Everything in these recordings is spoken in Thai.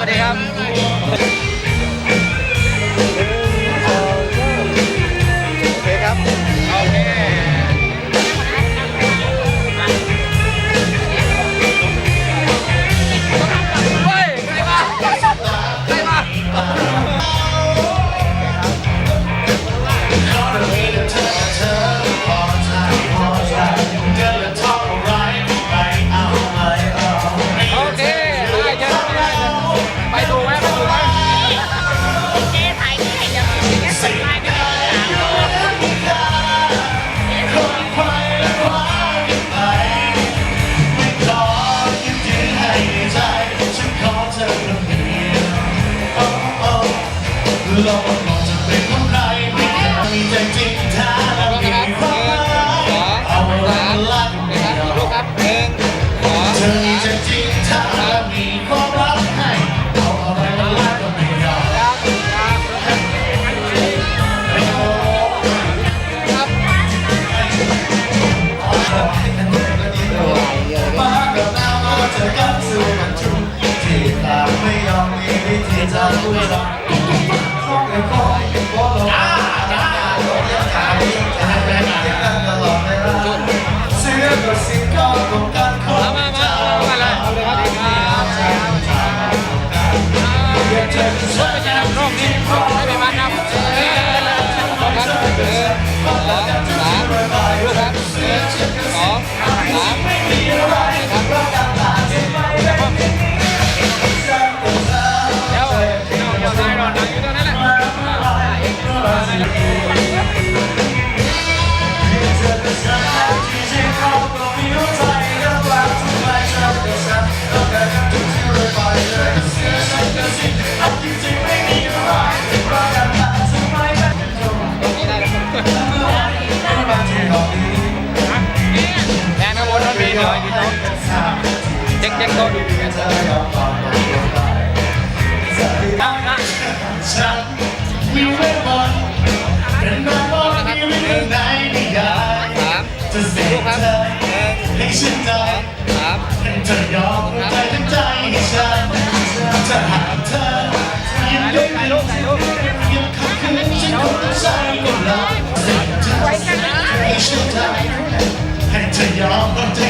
สวัสดีครับ Söyle Slow it down, แกงต้นเอาละฉันวิวเวบอนเป็นนางบอลที่วิวในนิยายจะเสียเธอให้ฉันใจเจะยอมใจทั้งใจให้ฉันจะหาเธอยิ้มด้วยยิ้มขับคืนฉันคงต้องใช้กำลังสิ่งที่ให้ฉันใจให้เธอยอมใจ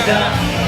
が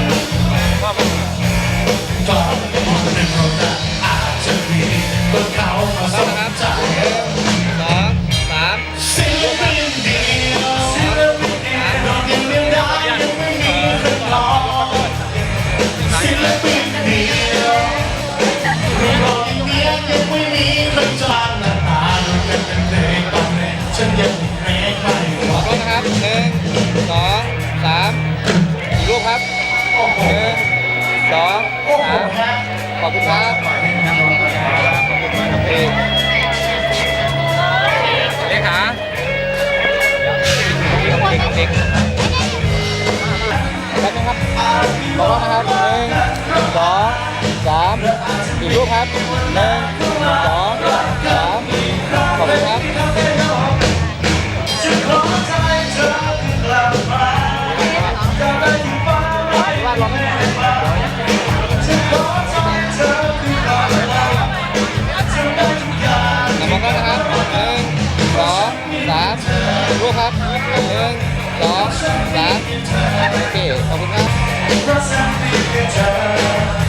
งแล้วนะครับหนึ่งสองสามรู้ครับหนึ่งสองสามโอเค ขอบคุณครับ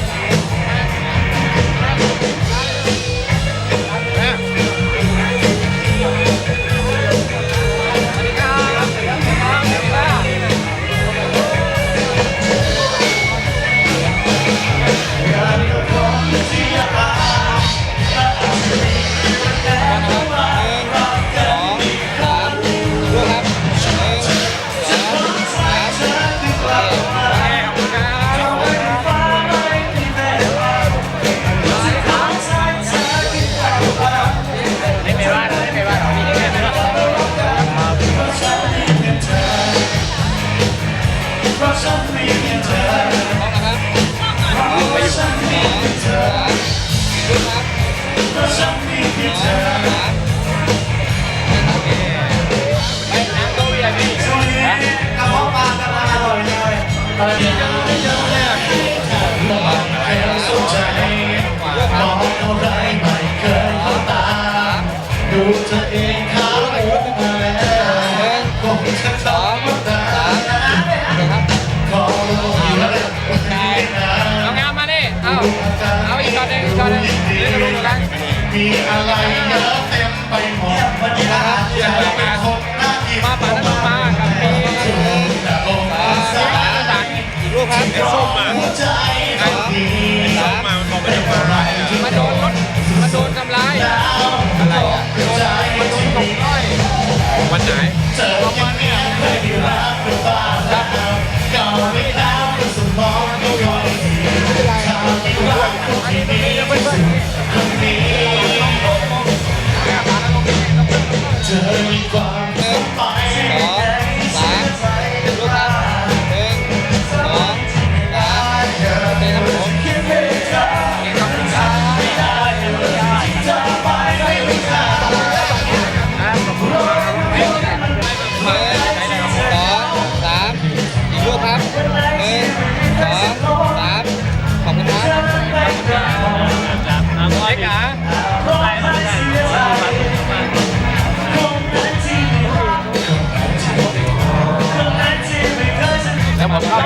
อีกรูปครับส้มมาหัวใจคนดีส้มมามันบอกไม่ได้มามาโดนรถมาโดนทำร้ายอะไรอะหัวใจมันโดนตกร้อยวันไหนเจออย่างนี้เคยรักหรือเปล่าก่อนไม่แล้วก็สมองก็คอยดีถ้าไม่รักคนที่ดีที่สุดคนนี้เธอมีควา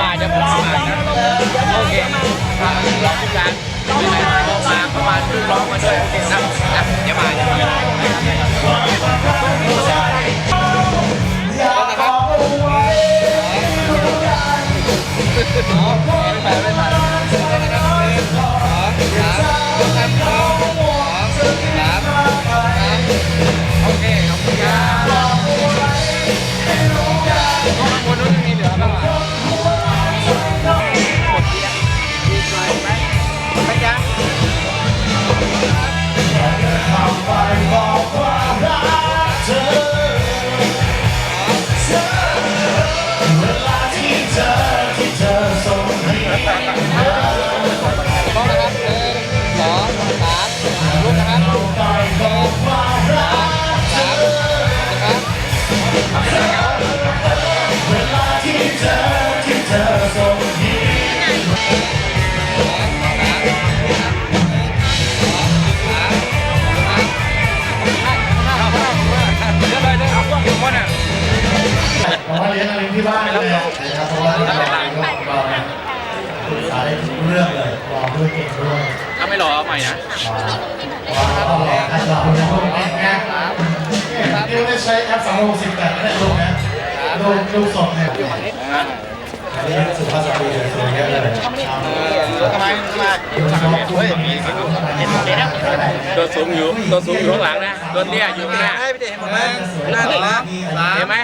มามาเดี๋ยวผมมานะโอเคร้องทุกการไม่ไหนร้องมาประมาณครึ่งร้องมาด้วยโอเคนะนะเดี๋ยวมาเดี๋ยวมาองนะครับอ๋อไม่ไปไม่ไปสองสามสองสามสามโอเคขอบคุณครับ ม่รอเอาใหม่นะว้าวรอให้เราเนี่ยพวกนี้นะนี่ไม่ได้ใช้แอปสองโมงสิบแปดไม่ได้ลงนะลงดูสดเนี่ยอันนี้สุภาพสตรีสวยเยอะเลยทำไมมาเฮ้ยตัวสูงอยู่ตัวสูงอยู่ข้างหลังนะตัวเตี้ยอยู่ข้างหน้าหนึ่งหน้าหนึ่งเห็นไหม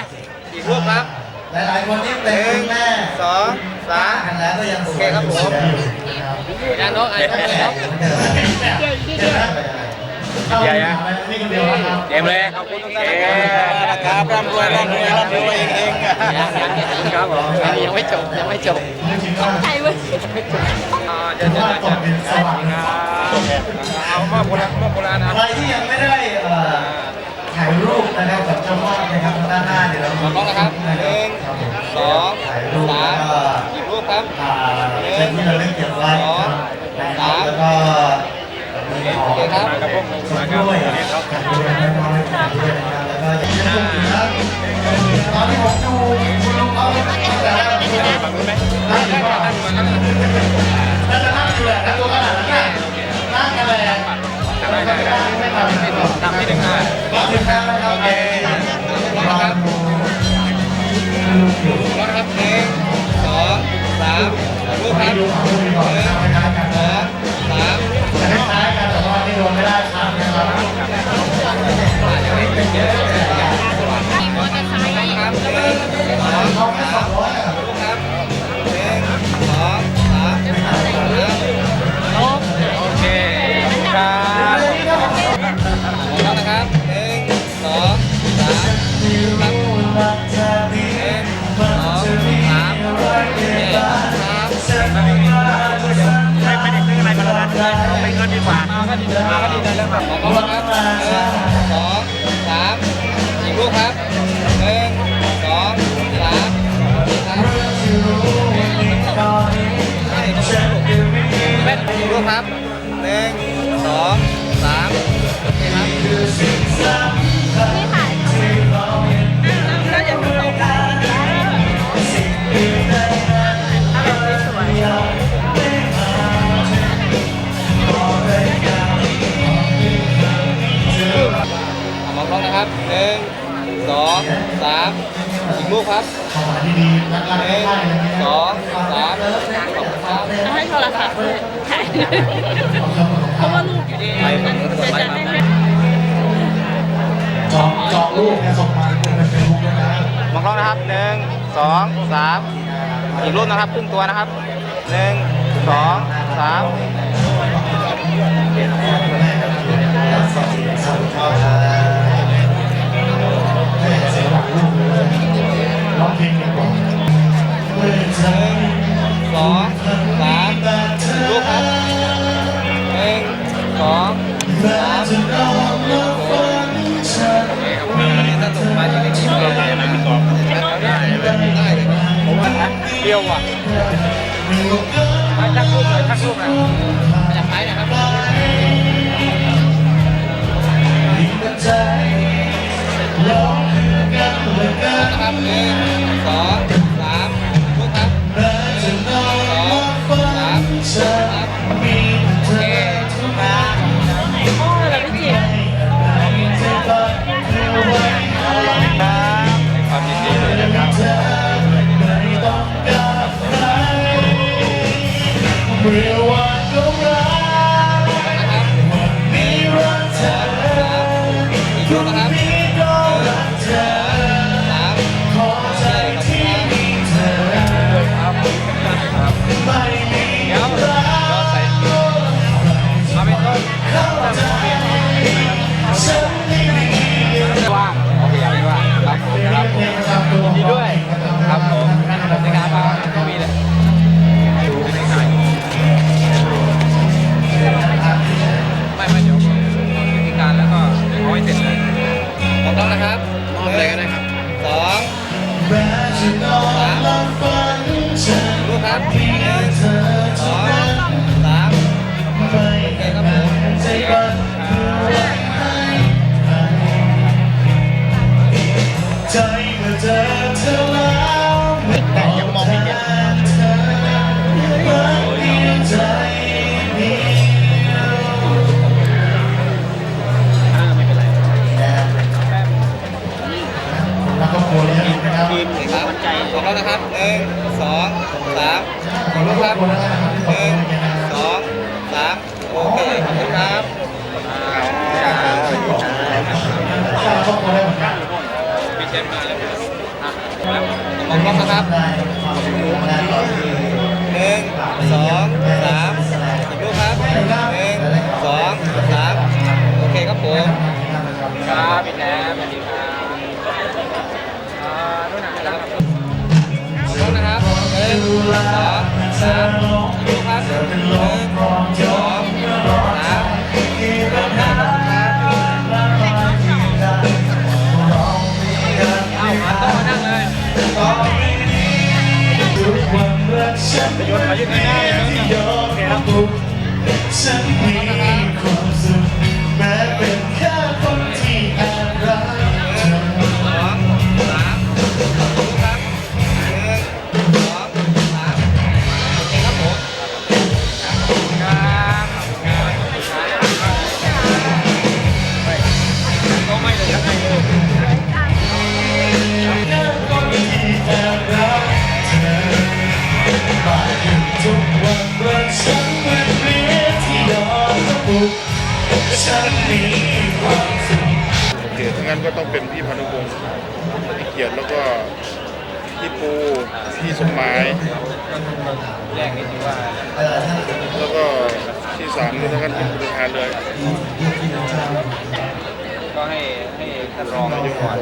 อีกรูปครับ หลายๆคนนี่เป็นคุณแม่สองสามกันแล้วก็ยังสวยโอเคครับผม ยาน้องไอ้น้องไอ้น้องใหญ่อะนี่คนเดียวนะครับเต็มเลยขอบคุณทุกท่านนะครับร่ำรวยร่ำรวยร่ำรวยเองๆครับผมยังไม่จบยังไม่จบนึกถึงว่าใจเว้ยอ่าเดี๋ยวจะว่าจะตกเป็นสว่างเอามอบโบราณมอบโบราณนะ ใครที่ยังไม่ได้เอ่อ ถ่ายรูปนะครับกับเจ้าพ่อนะครับด้านหน้าเดี๋ยวเรามีนะครับหนึ่งสองถ่ายรูปสามกี่รูปครับเช็คที่เราเล่นเก็บไว้นะคแล้วก็มีของสวยด้วยนะครับแล้วก็ยังดูนะตอนที่ผมดูคุณลุงเขาแต่ละคนนั่งกันั่งน่งจะนั่งอยู่แต่ตัวขนาดนั้นั่งกันและไทำที่หนึ่งง่า ครับูครับหนึ่งสองสามโอเคครับนี่ค่ะมองล้องนะครับหนึ่งสองสามอีกลูกครับหนึ่งสองสามขอบคุณครับ ให้โทรศัพท์ด้วย เพราะว่าลูกอยู่ดีแต่จไม่จองจองลูกส่งมาเป็นเฟซบุ๊กนะมองกล้องนะครับหนึ่งสองสามอีกรูปนะครับครึ่งตัวนะครับหนึ่งสองสามหนึ่งสองสามลูกครับ องสามสี่เดแยววะชักรูปเลยทักรูปนะมาจาไหนนะครัครับหป prayer. ก็ต้องเป็นพี่พานุพงศ์พี่เกียรติแล้วก็พี่ปูพี่สมหมายแรกนี่ถือว่าแล้วก็ที่สามก็ท่านเป็นประธานเลยก็ให้ให้ท่านรองนายกก่อน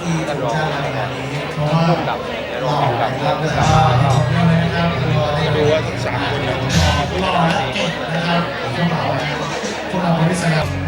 ที่ถูกจ้างมาในงานนี้เพราะว่าหล่อนะครับแล้วก็นะครับดูว่าทั้งสามคนเนี่ยหล่อและเก่งนะครับพวกเราพวกเราบริษัท